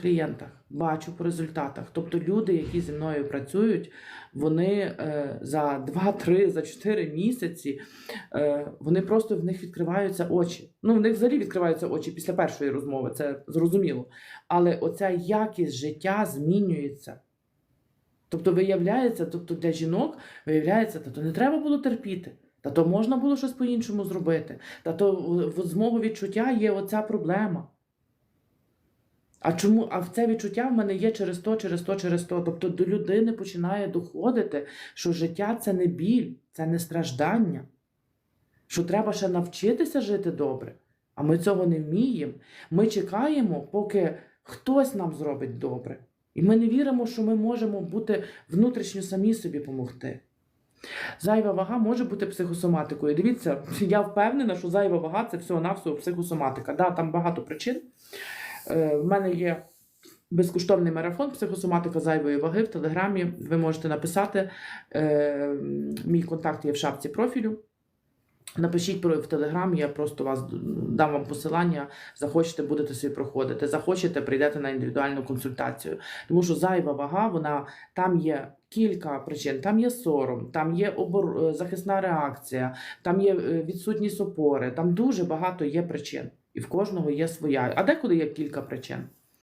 клієнтах, бачу по результатах. Тобто люди, які зі мною працюють, вони е, за 2-3, за 4 місяці е, вони просто в них відкриваються очі. Ну, в них взагалі відкриваються очі після першої розмови, це зрозуміло. Але оця якість життя змінюється. Тобто, виявляється, тобто для жінок виявляється, та то не треба було терпіти. Та то можна було щось по-іншому зробити. Та то в- в- з мого відчуття є оця проблема. А чому? А це відчуття в мене є через то, через то, через то. Тобто до людини починає доходити, що життя це не біль, це не страждання. Що треба ще навчитися жити добре. А ми цього не вміємо. Ми чекаємо, поки хтось нам зробить добре. І ми не віримо, що ми можемо бути внутрішньо самі собі допомогти. Зайва вага може бути психосоматикою. Дивіться, я впевнена, що зайва вага це всього-навсього психосоматика. Да, там багато причин. Е, в мене є безкоштовний марафон психосоматика зайвої ваги в Телеграмі. Ви можете написати. Е, мій контакт є в шапці профілю. Напишіть в Телеграмі, я просто вас дам вам посилання. Захочете, будете собі проходити. Захочете, прийдете на індивідуальну консультацію. Тому що зайва вага, вона там є кілька причин. Там є сором, там є обор... е, захисна реакція, там є е, відсутність опори, там дуже багато є причин. І в кожного є своя. А декуди є кілька причин.